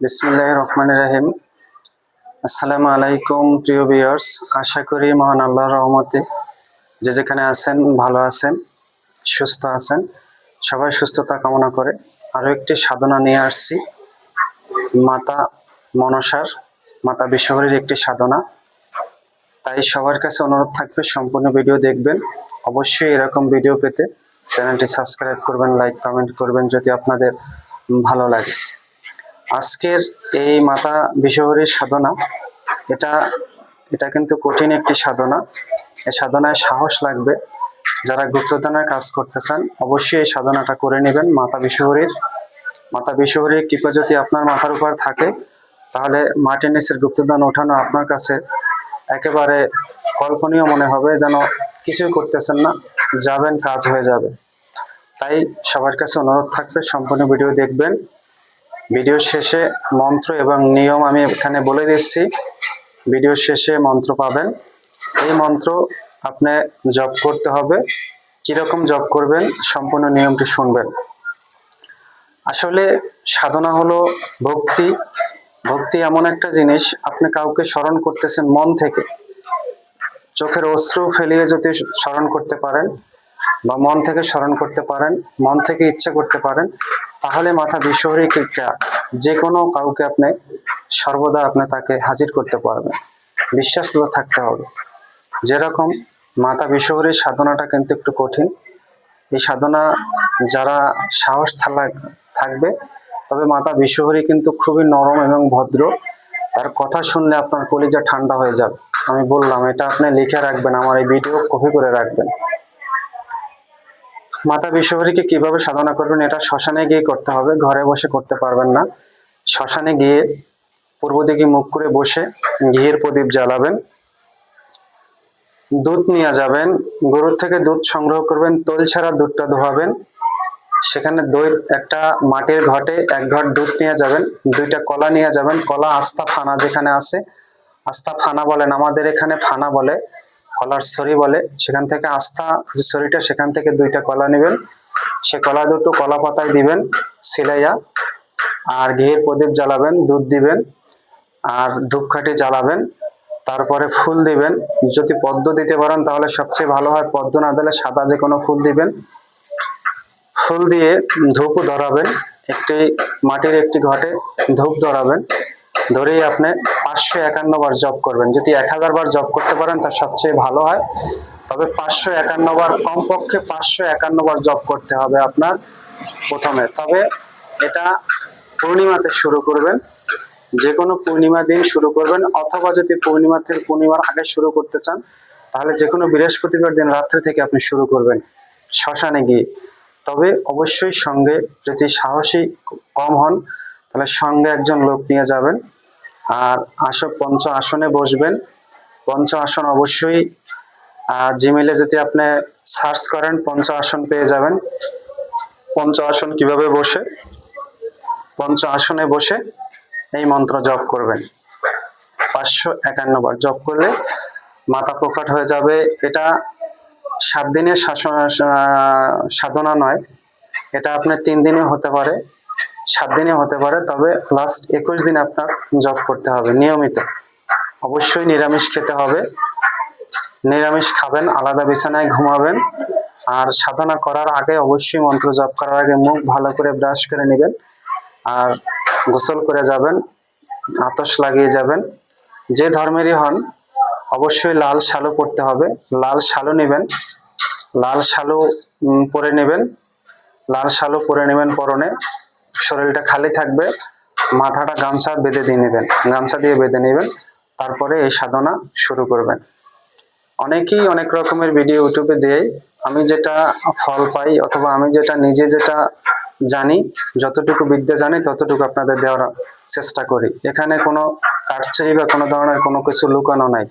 বিসমুল্লাহ রহমান রাহিম। আসসালামু আলাইকুম প্রিয় ভিউয়ার্স। আশা করি মহান আল্লাহর রহমতে যে যেখানে আছেন, ভালো আছেন, সুস্থ আছেন, সবাই সুস্থতা কামনা করে। আরও একটি সাধনা নিয়ে আসছি। মাতা মনসার, মাতা বিশ্বহরীর একটি সাধনা। তাই সবার কাছে অনুরোধ থাকবে, সম্পূর্ণ ভিডিও দেখবেন। অবশ্যই এরকম ভিডিও পেতে চ্যানেলটি সাবস্ক্রাইব করবেন, লাইক, কমেন্ট করবেন যদি আপনাদের ভালো লাগে। আজকের এই মাতা বিশ্বহরীর সাধনা, এটা এটা কিন্তু কঠিন একটি সাধনা। এই সাধনায় সাহস লাগবে। যারা গুপ্তদানের কাজ করতে চান, অবশ্যই এই সাধনাটা করে নেবেন মাতা বিশ্বহরীর। মাতা বিশ্বহরীর কৃপা যদি আপনার মাথার উপর থাকে, তাহলে মাটির নিচের গুপ্তদান ওঠানো আপনার কাছে একেবারে কল্পনীয় মনে হবে যেন কিছুই করতেছেন না, যাবেন, কাজ হয়ে যাবে। তাই সবার কাছে অনুরোধ থাকবে, সম্পূর্ণ ভিডিও দেখবেন। ভিডিও শেষে মন্ত্র এবং নিয়ম আমি এখানে বলে দিচ্ছি। ভিডিও শেষে মন্ত্র পাবেন। এই মন্ত্র আপনি জপ করতে হবে। কীরকম জপ করবেন, সম্পূর্ণ নিয়মটি শুনবেন। আসলে সাধনা হলো ভক্তি। ভক্তি এমন একটা জিনিস, আপনি কাউকে স্মরণ করতেছেন মন থেকে। চোখের অশ্রু ফেলিয়ে যদি স্মরণ করতে পারেন বা মন থেকে স্মরণ করতে পারেন, মন থেকে ইচ্ছা করতে পারেন তাহলে মাথা বিশ্বহরী ক্রিয়া যে কোনো কাউকে আপনি সর্বদা আপনি তাকে হাজির করতে পারবেন। বিশ্বাসতা থাকতে হবে। যেরকম মাতা বিশ্বহরীর সাধনাটা কিন্তু একটু কঠিন। এই সাধনা যারা সাহস থালা- থাকবে, তবে মাতা বিশ্বহরী কিন্তু খুবই নরম এবং ভদ্র। তার কথা শুনলে আপনার কলিজা ঠান্ডা হয়ে যাবে। আমি বললাম, এটা আপনি লিখে রাখবেন, আমার এই ভিডিও কপি করে রাখবেন। মাতা বিশ্বহরীকে কীভাবে সাধনা করবেন এটা শ্মশানে গিয়ে করতে হবে, ঘরে বসে করতে পারবেন না। শ্মশানে গিয়ে পূর্ব দিকে মুখ করে বসে ঘিয়ের প্রদীপ জ্বালাবেন, দুধ নিয়ে যাবেন, গরুর থেকে দুধ সংগ্রহ করবেন, তৈল ছাড়া দুধটা ধোয়াবেন। সেখানে দই একটা মাটির ঘটে, এক ঘট দুধ নিয়ে যাবেন, দুইটা কলা নিয়ে যাবেন, কলা আস্তা ফানা যেখানে আছে, আস্তা ফানা বলেন, আমাদের এখানে ফানা বলে। কলার ছড়ি বলে, সেখান থেকে আস্থা যে ছড়িটা, সেখান থেকে দুইটা কলা নেবেন। সে কলা দুটো কলা পাতায় দিবেন, সিলাইয়া, আর ঘিয়ের প্রদীপ জ্বালাবেন, দুধ দিবেন, আর ধূপকাঠি জ্বালাবেন, তারপরে ফুল দিবেন। যদি পদ্ম দিতে পারেন, তাহলে সবচেয়ে ভালো হয়, পদ্ম না দিলে সাদা যে কোনো ফুল দিবেন। ফুল দিয়ে ধূপ ধরাবেন, একটি মাটির একটি ঘটে ধূপ ধরাবেন। ধরেই আপনি পাঁচশো একান্ন বার জপ করবেন। যদি এক হাজার বার জপ করতে পারেন তা সবচেয়ে ভালো হয়। তবে পাঁচশো একান্ন বার কমপক্ষে পাঁচশো একান্ন বার জপ করতে হবে আপনার প্রথমে। তবে এটা পূর্ণিমাতে শুরু করবেন। যে কোনো পূর্ণিমা দিন শুরু করবেন, অথবা যদি পূর্ণিমা থেকে পূর্ণিমার আগে শুরু করতে চান, তাহলে যে কোনো বৃহস্পতিবার দিন রাত্রে থেকে আপনি শুরু করবেন, শ্মশানে গিয়ে। তবে অবশ্যই সঙ্গে যদি সাহসী কম হন তাহলে সঙ্গে একজন লোক নিয়ে যাবেন। আর আস, পঞ্চ আসনে বসবেন। পঞ্চ আসন অবশ্যই জিমেলে যদি আপনি সার্চ করেন, পঞ্চ আসন পেয়ে যাবেন। পঞ্চ আসন কীভাবে বসে? পঞ্চ আসনে বসে এই মন্ত্র জপ করবেন। পাঁচশো একান্ন বার জপ করলে মাথা প্রকট হয়ে যাবে। এটা সাত দিনের শাসন সাধনা নয়। এটা আপনার তিন দিনে হতে পারে। সাত দিনে হতে পারে, তবে লাস্ট একুশ দিন আপনার জব করতে হবে নিয়মিত। অবশ্যই নিরামিষ খেতে হবে। নিরামিষ খাবেন, আলাদা বিছানায় ঘুমাবেন। আর সাধনা করার আগে অবশ্যই মন্ত্র জপ করার আগে মুখ ভালো করে ব্রাশ করে নেবেন। আর গোসল করে যাবেন আতস লাগিয়ে যাবেন। যে ধর্মেরই হন, অবশ্যই লাল শালু পরতে হবে। লাল শালু নেবেন। লাল শালু পরে নেবেন। লাল শালু পরে নেবেন পরনে। শরীরটা খালি থাকবে, মাথাটা গামছা বেঁধে দিয়ে নেবেন, গামছা দিয়ে বেঁধে নেবেন, তারপরে এই সাধনা শুরু করবেন। অনেকেই অনেক রকমের ভিডিও ইউটিউবে দেয়, আমি যেটা ফল পাই অথবা আমি যেটা নিজে যেটা জানি, যতটুকু বিদ্যা জানি ততটুকু আপনাদের দেওয়ার চেষ্টা করি। এখানে কোনো কাটছড়ি বা কোনো ধরনের কোনো কিছু লুকানো নাই।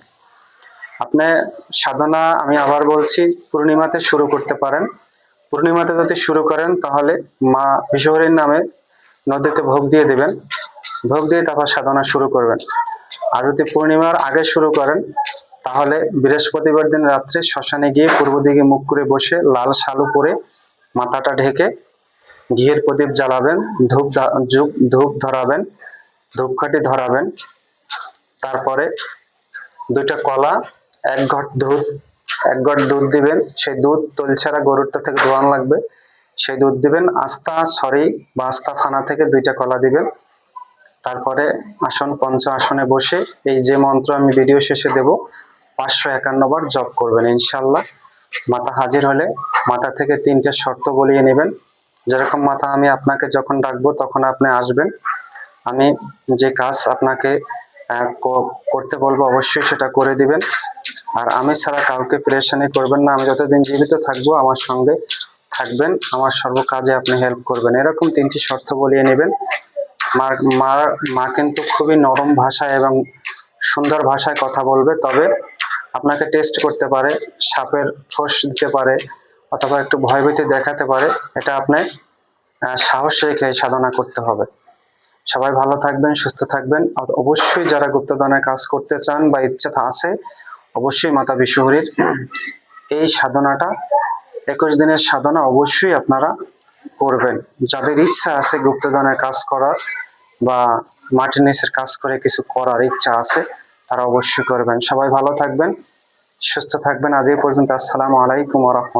আপনি সাধনা, আমি আবার বলছি, পূর্ণিমাতে শুরু করতে পারেন। পূর্ণিমাতে যদি শুরু করেন তাহলে মা বিশ্বহরীর নামে নদীতে ভোগ দিয়ে দেবেন। ভোগ দিয়ে তারপর সাধনা শুরু করবেন। আর যদি পূর্ণিমার আগে শুরু করেন, তাহলে বৃহস্পতিবার দিন রাত্রে শ্মশানে গিয়ে পূর্ব দিকে মুখ করে বসে লাল শালু পরে মাথাটা ঢেকে ঘিয়ের প্রদীপ জ্বালাবেন, ধূপ ধূপ ধরাবেন, ধূপকাঠি ধরাবেন। তারপরে দুইটা কলা, এক ঘট দুধ, এক ঘট দুধ দিবেন। সেই দুধ তলছাড়া গরুরটা থেকে দোয়ান লাগবে। সেই দুধ দিবেন। আস্তা সরি বা আস্তা ফানা থেকে দুইটা কলা দিবেন। তারপরে আসন, পঞ্চ আসনে বসে এই যে মন্ত্র আমি ভিডিও শেষে দেব, পাঁচশো একান্ন বার জপ করবেন, ইনশাল্লাহ। মাথা হাজির হলে মাথা থেকে তিনটে শর্ত বলিয়ে নেবেন। যেরকম মাথা আমি আপনাকে যখন ডাকবো, তখন আপনি আসবেন। আমি যে কাজ আপনাকে করতে বলব অবশ্যই সেটা করে দিবেন। আর আমি ছাড়া কাউকে প্রেশানি করবেন না। আমি যতদিন জীবিত থাকব, আমার সঙ্গে থাকবেন। আমার সর্ব কাজে আপনি হেল্প করবেন। এরকম তিনটি শর্ত বলিয়ে নেবেন। মার মা কিন্তু খুবই নরম ভাষায় এবং সুন্দর ভাষায় কথা বলবে। তবে আপনাকে টেস্ট করতে পারে, সাপের ফোঁস দিতে পারে, অথবা একটু ভয়ভীতি দেখাতে পারে। এটা আপনি সাহস রেখে সাধনা করতে হবে। সবাই ভালো থাকবেন, সুস্থ থাকবেন। অবশ্যই যারা গুপ্তদানের কাজ করতে চান বা ইচ্ছা আছে, অবশ্যই মাতা বিশ্বহরীর এই সাধনাটা একুশ দিনের সাধনা অবশ্যই আপনারা করবেন। যাদের ইচ্ছা আছে গুপ্তদানের কাজ করার বা মাটির নিচের কাজ করে কিছু করার ইচ্ছা আছে, তারা অবশ্যই করবেন। সবাই ভালো থাকবেন, সুস্থ থাকবেন। আজ এই পর্যন্ত আসসালামু আলাইকুম রহমত